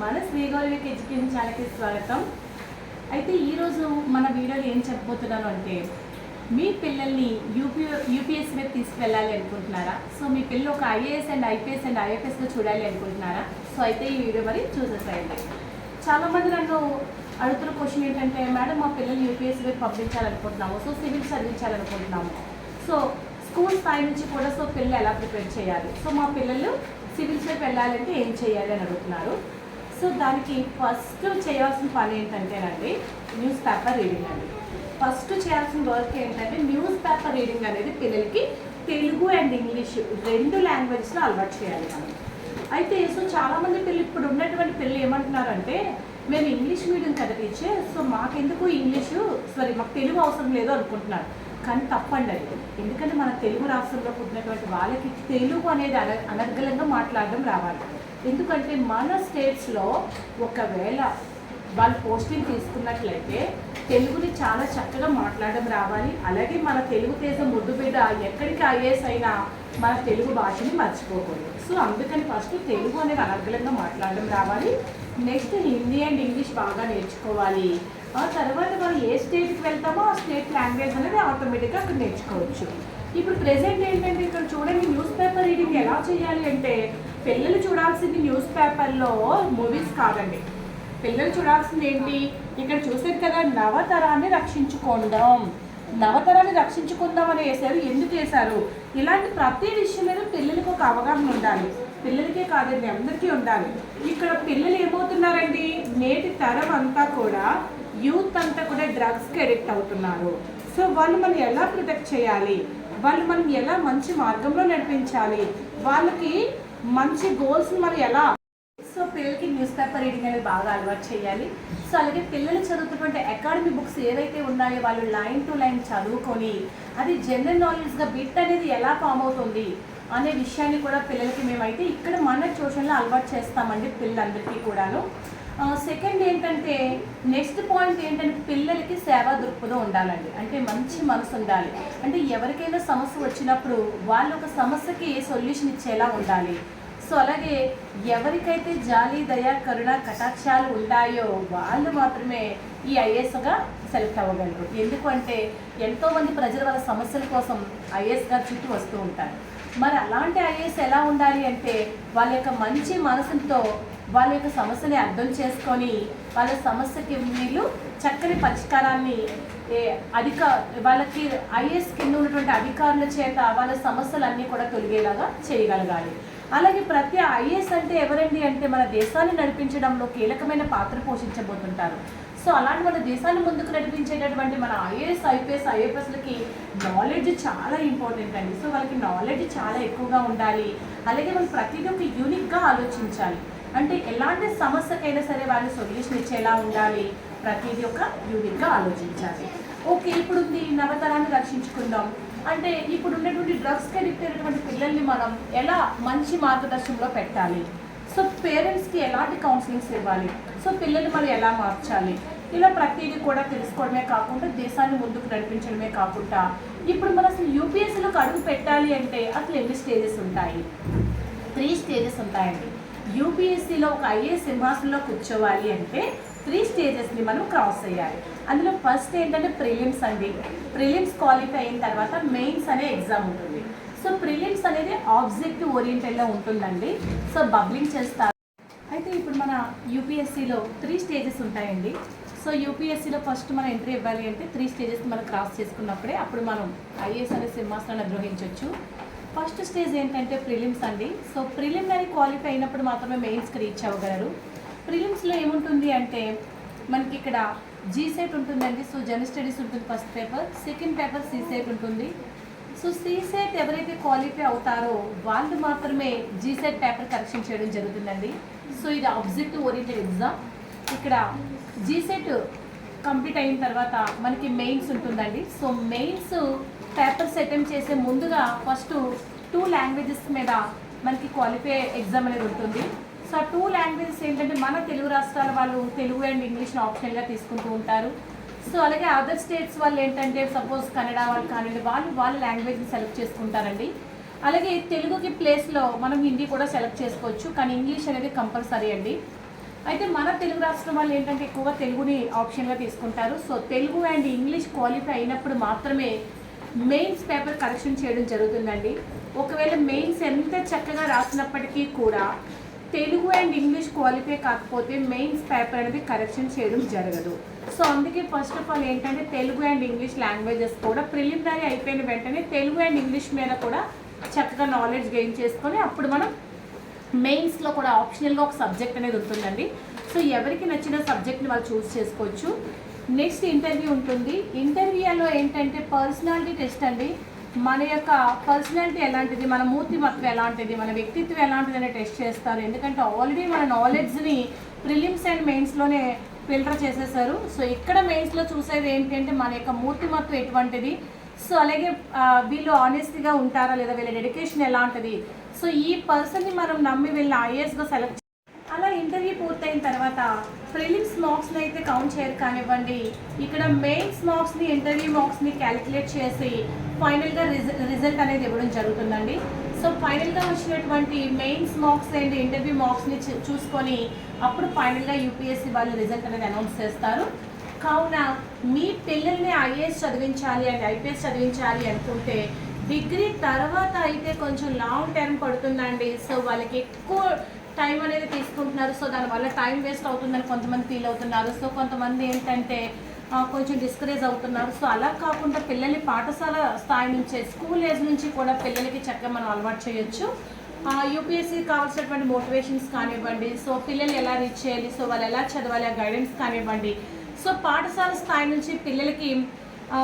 మన శ్రీగౌరవికి ఎడ్యుకేషన్ ఛానల్కి స్వాగతం. అయితే ఈరోజు మన వీడియోలో ఏం చెప్పబోతున్నాను అంటే మీ పిల్లల్ని యూపీ యూపీఎస్ మీద తీసుకెళ్ళాలి అనుకుంటున్నారా? సో మీ పిల్లలు ఒక ఐఏఎస్ అండ్ ఐపీఎస్ అండ్ ఐఎఫ్ఎస్లో చూడాలి అనుకుంటున్నారా? సో అయితే ఈ వీడియో మరి చూసేసేయండి. చాలామంది నన్ను అడుగుతున్న క్వశ్చన్ ఏంటంటే మేడం మా పిల్లల్ని యూపీఎస్ మీద పంపించాలనుకుంటున్నాము. సో సివిల్ చదివించాలనుకుంటున్నాము. సో స్కూల్ స్థాయి నుంచి కూడా సో పిల్లలు ఎలా ప్రిపేర్ చేయాలి? సో మా పిల్లలు సివిల్స్ వైపు వెళ్ళాలంటే ఏం చేయాలి? అని అడుగుతున్నారు. సో దానికి ఫస్ట్ చేయాల్సిన పని ఏంటంటేనండి న్యూస్ పేపర్ రీడింగ్ అండి. ఫస్ట్ చేయాల్సిన వర్క్ ఏంటంటే న్యూస్ పేపర్ రీడింగ్ అనేది పిల్లలకి తెలుగు అండ్ ఇంగ్లీష్ రెండు లాంగ్వేజ్లో అలవాటు చేయాలి మనం. అయితే సో చాలామంది పిల్లలు ఇప్పుడు ఉన్నటువంటి పిల్లలు ఏమంటున్నారంటే మేము ఇంగ్లీష్ మీడియం కదా టీచర్ సో మాకెందుకు ఇంగ్లీషు సారీ మాకు తెలుగు అవసరం లేదు అనుకుంటున్నారు. కానీ తప్పండి అది. ఎందుకంటే మన తెలుగు రాష్ట్రంలో పుట్టినటువంటి వాళ్ళకి తెలుగు అనేది అన అనర్గళంగా మాట్లాడడం రావాలి. ఎందుకంటే మన స్టేట్స్లో ఒకవేళ వాళ్ళు పోస్టింగ్ తీసుకున్నట్లయితే తెలుగుని చాలా చక్కగా మాట్లాడడం రావాలి. అలాగే మన తెలుగుదేశం ముద్దు బిడ్డ ఎక్కడికి ఐఏఎస్ అయినా మన తెలుగు భాషని మర్చిపోకూడదు. సో అందుకని ఫస్ట్ తెలుగు అనేది అనర్గలంగా మాట్లాడడం రావాలి. నెక్స్ట్ హిందీ అండ్ ఇంగ్లీష్ బాగా నేర్చుకోవాలి. ఆ తర్వాత మనం ఏ స్టేట్కి వెళ్తామో ఆ స్టేట్ లాంగ్వేజ్ అనేది ఆటోమేటిక్గా అక్కడ నేర్చుకోవచ్చు. ఇప్పుడు ప్రెసెంట్ ఏంటంటే ఇక్కడ చూడండి న్యూస్ పేపర్ రీడింగ్ ఎలా చేయాలి అంటే పిల్లలు చూడాల్సింది న్యూస్ పేపర్లో మూవీస్ కాదండి. పిల్లలు చూడాల్సింది ఏంటి? ఇక్కడ చూసారు కదా నవతరాన్ని రక్షించుకుందాం. నవతరాన్ని రక్షించుకుందాం అని వేశారు. ఎందుకు వేశారు? ఇలాంటి ప్రతి విషయం మీద పిల్లలకు ఒక అవగాహన ఉండాలి. పిల్లలకే కాదండి అందరికీ ఉండాలి. ఇక్కడ పిల్లలు ఏమవుతున్నారండి? నేటి తరం అంతా కూడా యూత్ అంతా కూడా డ్రగ్స్కి అడిక్ట్ అవుతున్నారు. సో వాళ్ళు మనం ఎలా ప్రొటెక్ట్ చేయాలి? వాళ్ళు మనం ఎలా మంచి మార్గంలో నడిపించాలి? వాళ్ళకి మంచి గోల్స్ని మనం ఎలా సో పిల్లలకి న్యూస్ పేపర్ రీడింగ్ అనేది బాగా అలవాటు చేయాలి. సో అలాగే పిల్లలు చదువుతున్నటువంటి అకాడమీ బుక్స్ ఏవైతే ఉన్నాయో వాళ్ళు లైన్ టు లైన్ చదువుకొని అది జనరల్ నాలెడ్జ్గా బిట్ అనేది ఎలా ఫామ్ అవుతుంది అనే విషయాన్ని కూడా పిల్లలకి మేమైతే ఇక్కడ మన ట్యూషన్లో అలవాటు చేస్తామండి పిల్లలందరికీ కూడాను. సెకండ్ ఏంటంటే నెక్స్ట్ పాయింట్ ఏంటంటే పిల్లలకి సేవా దృక్పథం ఉండాలండి. అంటే మంచి మనసు ఉండాలి. అంటే ఎవరికైనా సమస్య వచ్చినప్పుడు వాళ్ళు ఒక సమస్యకి సొల్యూషన్ ఇచ్చేలా ఉండాలి. సో అలాగే ఎవరికైతే జాలి దయ కరుణ కటాక్షాలు ఉంటాయో వాళ్ళు మాత్రమే ఈ ఐఏఎస్గా సెలెక్ట్ అవ్వగలరు. ఎందుకంటే ఎంతోమంది ప్రజలు వాళ్ళ సమస్యల కోసం ఐఏఎస్ గారు చుట్టూ వస్తూ ఉంటారు. మరి అలాంటి ఐఏఎస్ ఎలా ఉండాలి అంటే వాళ్ళ యొక్క మంచి మనసుతో వాళ్ళ యొక్క సమస్యని అర్థం చేసుకొని వాళ్ళ సమస్యకి వీళ్ళు చక్కని పరిష్కారాన్ని ఏ అధిక వాళ్ళకి ఐఏఎస్ కింద ఉన్నటువంటి అధికారుల చేత వాళ్ళ సమస్యలన్నీ కూడా తొలగేలాగా చేయగలగాలి. అలాగే ప్రతి ఐఏఎస్ అంటే ఎవరండి అంటే మన దేశాన్ని నడిపించడంలో కీలకమైన పాత్ర పోషించబోతుంటారు. సో అలాంటి మన దేశాన్ని ముందుకు నడిపించేటటువంటి మన ఐఏఎస్ ఐపీఎస్ ఐఎఫ్ఎస్లకి నాలెడ్జ్ చాలా ఇంపార్టెంట్ అండి. సో వాళ్ళకి నాలెడ్జ్ చాలా ఎక్కువగా ఉండాలి. అలాగే వాళ్ళు ప్రతిదీ ఒక యూనిక్గా ఆలోచించాలి. అంటే ఎలాంటి సమస్యకైనా సరే వాళ్ళు సొల్యూషన్ ఇచ్చేలా ఉండాలి. ప్రతిదీ ఒక యూనిక్గా ఆలోచించాలి. ఓకే ఇప్పుడు ఉంది నవతరాన్ని రక్షించుకుందాం. అంటే ఇప్పుడు ఉన్నటువంటి డ్రగ్స్కి అడిక్ట్ అయినటువంటి పిల్లల్ని మనం ఎలా మంచి మార్గదర్శనంలో పెట్టాలి? సో పేరెంట్స్కి ఎలాంటి కౌన్సిలింగ్స్ ఇవ్వాలి? సో పిల్లల్ని మనం ఎలా మార్చాలి? ఇలా ప్రతిదీ కూడా తెలుసుకోవడమే కాకుండా దేశాన్ని ముందుకు నడిపించడమే కాకుండా ఇప్పుడు మనం అసలు యూపీఎస్సీలోకి అడుగు పెట్టాలి అంటే అసలు ఎన్ని స్టేజెస్ ఉంటాయి? త్రీ స్టేజెస్ ఉంటాయండి. యూపీఎస్సీలో ఒక ఐఏఎస్ సింహాసనంలో కూర్చోవాలి అంటే త్రీ స్టేజెస్ని మనం క్రాస్ చేయాలి. అందులో ఫస్ట్ ఏంటంటే ప్రిలిమ్స్ అండి. ప్రిలిమ్స్ క్వాలిఫై అయిన తర్వాత మెయిన్స్ అనే ఎగ్జామ్ ఉంటుంది. సో ప్రిలిమ్స్ అనేది ఆబ్జెక్టివ్ ఓరియంటెడ్లో ఉంటుందండి. సో బబ్లింగ్ చేస్తారు. అయితే ఇప్పుడు మన యూపీఎస్సీలో త్రీ స్టేజెస్ ఉంటాయండి. సో యూపీఎస్సీలో ఫస్ట్ మనం ఎంట్రీ ఇవ్వాలి అంటే త్రీ స్టేజెస్ మనం క్రాస్ చేసుకున్నప్పుడే అప్పుడు మనం ఐఏఎస్ అనే సింహాసనాన్ని గ్రహించవచ్చు ఫస్ట్ స్టేజ్ ఏంటంటే ప్రిలిమ్స్ అండి. సో ప్రిలిమినరీ క్వాలిఫై అయినప్పుడు మాత్రమే మెయిన్స్కి రీచ్ అవ్వగలరు. ప్రిలిమ్స్లో ఏముంటుంది అంటే మనకి ఇక్కడ జీసెట్ ఉంటుందండి. సో జనరల్ స్టడీస్ ఉంటుంది first paper second paper CSAT ఉంటుంది. సో సీసెట్ ఎవరైతే క్వాలిఫై అవుతారో వాళ్ళు మాత్రమే జీసెట్ పేపర్ కరెక్షన్ చేయడం జరుగుతుందండి. సో ఇది ఆబ్జెక్టివ్ ఓరియంటెడ్ ఎగ్జామ్ ఇక్కడ జీసెట్ కంప్లీట్ అయిన తర్వాత మనకి మెయిన్స్ ఉంటుందండి. సో మెయిన్స్ పేపర్స్ అటెంప్ట్ చేసే ముందుగా ఫస్ట్ టూ లాంగ్వేజెస్ మీద మనకి క్వాలిఫై ఎగ్జామ్ అనేది ఉంటుంది. సో ఆ టూ లాంగ్వేజెస్ ఏంటంటే మన తెలుగు రాష్ట్రాల వాళ్ళు తెలుగు అండ్ ఇంగ్లీష్ని ఆప్షన్గా తీసుకుంటూ ఉంటారు. సో అలాగే అదర్ స్టేట్స్ వాళ్ళు ఏంటంటే సపోజ్ కన్నడ వాళ్ళు కానివ్వండి వాళ్ళు వాళ్ళ లాంగ్వేజ్ని సెలెక్ట్ చేసుకుంటారండి. అలాగే తెలుగుకి ప్లేస్లో మనం హిందీ కూడా సెలెక్ట్ చేసుకోవచ్చు కానీ ఇంగ్లీష్ అనేది కంపల్సరీ అండి. అయితే మన తెలుగు రాష్ట్రం వాళ్ళు ఏంటంటే ఎక్కువగా తెలుగుని ఆప్షన్గా తీసుకుంటారు. So Telugu and English qualify అయినప్పుడు మాత్రమే మెయిన్స్ పేపర్ కరెక్షన్ చేయడం జరుగుతుందండి. ఒకవేళ మెయిన్స్ ఎంత చక్కగా రాసినప్పటికీ కూడా తెలుగు అండ్ ఇంగ్లీష్ క్వాలిఫై కాకపోతే మెయిన్స్ పేపర్ అనేది కరెక్షన్ చేయడం జరగదు. సో అందుకే ఫస్ట్ ఆఫ్ ఆల్ ఏంటంటే తెలుగు అండ్ ఇంగ్లీష్ లాంగ్వేజెస్ కూడా ప్రిలిమినరీ అయిపోయిన వెంటనే తెలుగు అండ్ ఇంగ్లీష్ మీద కూడా చక్కగా నాలెడ్జ్ గెయిన్ చేసుకొని అప్పుడు మనం మెయిన్స్లో కూడా ఆప్షనల్గా ఒక సబ్జెక్ట్ అనేది ఉంటుందండి. సో ఎవరికి నచ్చిన సబ్జెక్ట్ని వాళ్ళు చూస్ చేసుకోవచ్చు. నెక్స్ట్ ఇంటర్వ్యూ ఉంటుంది. ఇంటర్వ్యూలో ఏంటంటే పర్సనాలిటీ టెస్ట్ అండి. మన యొక్క పర్సనాలిటీ ఎలాంటిది? మన మూర్తిమత్వం ఎలాంటిది? మన వ్యక్తిత్వం ఎలాంటిది అనే టెస్ట్ చేస్తారు. ఎందుకంటే ఆల్రెడీ మన నాలెడ్జ్ని ప్రిలిమ్స్ అండ్ మెయిన్స్లోనే ఫిల్టర్ చేసేసారు. సో ఇక్కడ మెయిన్స్లో చూసేది ఏంటంటే మన యొక్క మూర్తిమత్వం ఎటువంటిది? సో అలాగే వీళ్ళు ఆనెస్ట్గా ఉంటారా? లేదా వీళ్ళ డెడికేషన్ ఎలాంటిది? సో ఈ పర్సన్ని మనం నమ్మి వీళ్ళని ఐఏఎస్గా సెలెక్ట్ అలా ఇంటర్వ్యూ పూర్తయిన తర్వాత ప్రిలిమ్స్ మార్క్స్ని అయితే కౌంట్ చేయరు కానివ్వండి. ఇక్కడ మెయిన్స్ మార్క్స్ని ఇంటర్వ్యూ మార్క్స్ని క్యాలిక్యులేట్ చేసి ఫైనల్గా రిజల్ట్ అనేది ఇవ్వడం జరుగుతుందండి. సో ఫైనల్గా వచ్చినటువంటి మెయిన్స్ మార్క్స్ అండ్ ఇంటర్వ్యూ మార్క్స్ని చూసుకొని అప్పుడు ఫైనల్గా యూపీఎస్సీ వాళ్ళు రిజల్ట్ అనేది అనౌన్స్ చేస్తారు. కావున మీ పిల్లల్ని ఐఏఎస్ చదివించాలి అండ్ ఐపీఎస్ చదివించాలి అనుకుంటే డిగ్రీ తర్వాత అయితే కొంచెం లాంగ్ టర్మ్ పడుతుందండి. సో వాళ్ళకి ఎక్కువ టైం అనేది తీసుకుంటున్నారు. సో దానివల్ల టైం వేస్ట్ అవుతుందని కొంతమంది ఫీల్ అవుతున్నారు. సో కొంతమంది ఏంటంటే కొంచెం డిస్కరేజ్ అవుతున్నారు. సో అలా కాకుండా పిల్లల్ని పాఠశాల స్థాయి నుంచే స్కూల్ ఏజ్ నుంచి కూడా పిల్లలకి చక్కగా మనం అలవాటు చేయొచ్చు. యూపీఎస్సీ కావాల్సినటువంటి మోటివేషన్స్ కానివ్వండి. సో పిల్లలు ఎలా రీచ్ చేయాలి? సో వాళ్ళు ఎలా చదవాలి? ఆ గైడెన్స్ కానివ్వండి. సో పాఠశాల స్థాయి నుంచి పిల్లలకి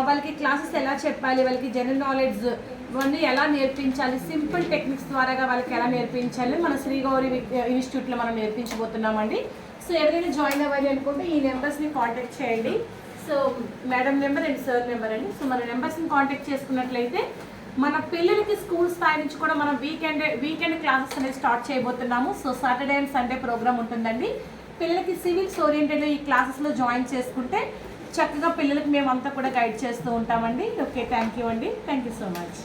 వాళ్ళకి క్లాసెస్ ఎలా చెప్పాలి? వాళ్ళకి జనరల్ నాలెడ్జ్ ఇవన్నీ ఎలా నేర్పించాలి? సింపుల్ టెక్నిక్స్ ద్వారాగా వాళ్ళకి ఎలా నేర్పించాలి? మన శ్రీగౌరి ఇన్స్టిట్యూట్లో మనం నేర్పించబోతున్నామండి. సో ఎవరైనా జాయిన్ అవ్వాలి అనుకుంటే ఈ నెంబర్స్ని కాంటాక్ట్ చేయండి. So madam number and sir number అండి. సో మన నెంబర్స్ని కాంటాక్ట్ చేసుకున్నట్లయితే మన పిల్లలకి స్కూల్ స్థాయి నుంచి కూడా మనం వీకెండ్ వీకెండ్ క్లాసెస్ అనేది స్టార్ట్ చేయబోతున్నాము. So Saturday and Sunday programme ఉంటుందండి. పిల్లలకి సివిల్స్ ఓరియంటెడ్ ఈ క్లాసెస్లో జాయిన్ చేసుకుంటే చక్కగా పిల్లలకి మేమంతా కూడా గైడ్ చేస్తూ ఉంటామండి. ఓకే థ్యాంక్ యూ అండి. Thank you so much.